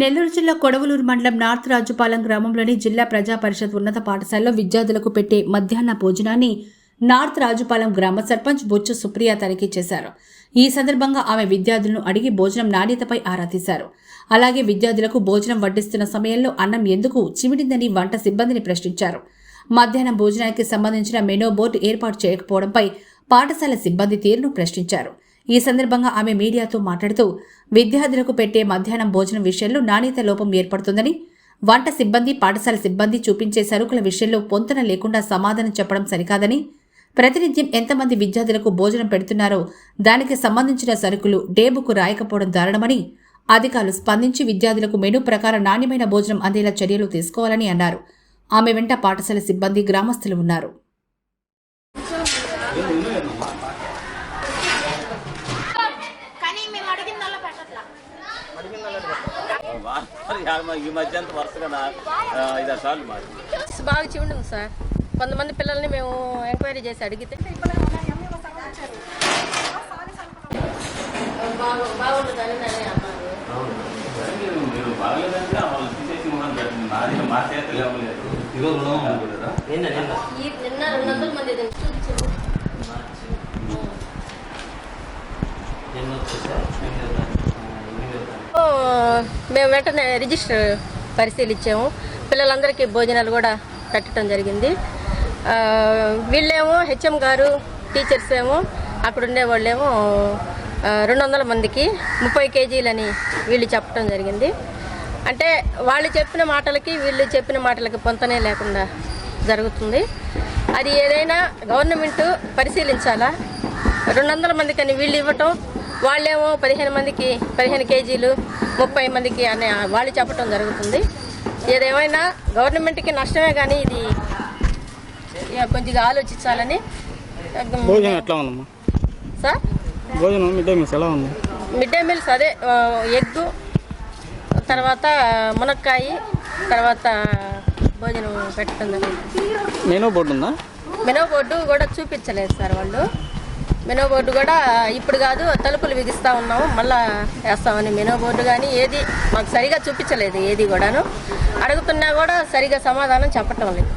నెల్లూరు జిల్లా కొడవలూరు మండలం నార్త్ రాజుపాలెం గ్రామంలోని జిల్లా ప్రజా పరిషత్ ఉన్నత పాఠశాలలో విద్యార్థులకు పెట్టే మధ్యాహ్న భోజనాన్ని నార్త్ రాజుపాలెం గ్రామ సర్పంచ్ బొచ్చు సుప్రియ తనిఖీ చేశారు. ఈ సందర్భంగా ఆమె విద్యార్థులను అడిగి భోజనం నాణ్యతపై ఆరా తీశారు. అలాగే విద్యార్థులకు భోజనం వడ్డిస్తున్న సమయంలో అన్నం ఎందుకు చిమిడిందని వంట సిబ్బందిని ప్రశ్నించారు. మధ్యాహ్నం భోజనానికి సంబంధించిన మెనూ బోర్డు ఏర్పాటు చేయకపోవడంపై పాఠశాల సిబ్బంది తీరును ప్రశ్నించారు. ఈ సందర్భంగా ఆమె మీడియాతో మాట్లాడుతూ విద్యార్థులకు పెట్టే మధ్యాహ్నం భోజనం విషయంలో నాణ్యత లోపం ఏర్పడుతుందని వంట సిబ్బంది పాఠశాల సిబ్బంది చూపించే సరుకుల విషయంలో పొంతన లేకుండా సమాధానం చెప్పడం సరికాదని ప్రతినిత్యం ఎంతమంది విద్యార్థులకు భోజనం పెడుతున్నారో దానికి సంబంధించిన సరుకులు డేబుకు రాయకపోవడం దారుణమని అధికారులు స్పందించి విద్యార్థులకు మెనూ ప్రకారం నాణ్యమైన భోజనం అందేలా చర్యలు తీసుకోవాలని అన్నారు. ఆమె వెంట పాఠశాల సిబ్బంది గ్రామస్తులు ఉన్నారు. ఈ మధ్య వరుసగా ఐదారు సార్లు మాది బాగా చివుండింది సార్. కొంతమంది పిల్లల్ని మేము ఎంక్వైరీ చేసి అడిగితే నిన్న రెండు వందల మంది నిన్న వచ్చేసా మేము వెంటనే రిజిస్టర్ పరిశీలించాము. పిల్లలందరికీ భోజనాలు కూడా పెట్టడం జరిగింది. వీళ్ళేమో హెచ్ఎం గారు టీచర్స్ ఏమో అక్కడ ఉండేవాళ్ళేమో రెండు వందల మందికి ముప్పై కేజీలని వీళ్ళు చెప్పడం జరిగింది. అంటే వాళ్ళు చెప్పిన మాటలకి వీళ్ళు చెప్పిన మాటలకి పొంతనే లేకుండా జరుగుతుంది. అది ఏదైనా గవర్నమెంట్ పరిశీలించాలా? రెండు వందల మందికని వీళ్ళు ఇవ్వటం వాళ్ళేమో పదిహేను మందికి పదిహేను కేజీలు ముప్పై మందికి అని వాళ్ళు చెప్పటం జరుగుతుంది. ఏదేమైనా గవర్నమెంట్కి నష్టమే కానీ ఇది కొద్దిగా ఆలోచించాలని భోజనం ఎట్లా ఉందమ్మా? సార్? భోజనం మిడ్ డే మీల్స్ ఎలా ఉంది? మిడ్ డే మీల్స్ అదే ఆ, ఎగ్గు తర్వాత మునక్కాయ తర్వాత భోజనం పెట్టడం జరిగింది మెనూ బోర్డు ఉందా? మెనో బోర్డు కూడా చూపించలేదు సార్ వాళ్ళు. మెనో బోర్డు కూడా ఇప్పుడు కాదు తలుపులు బిగిస్తా ఉన్నాము. మళ్ళా వేస్తామని మెనో బోర్డు కానీ ఏది మాకు సరిగా చూపించలేదు ఏది కూడాను. అడుగుతున్నా కూడా సరిగా సమాధానం చెప్పటం లేదు.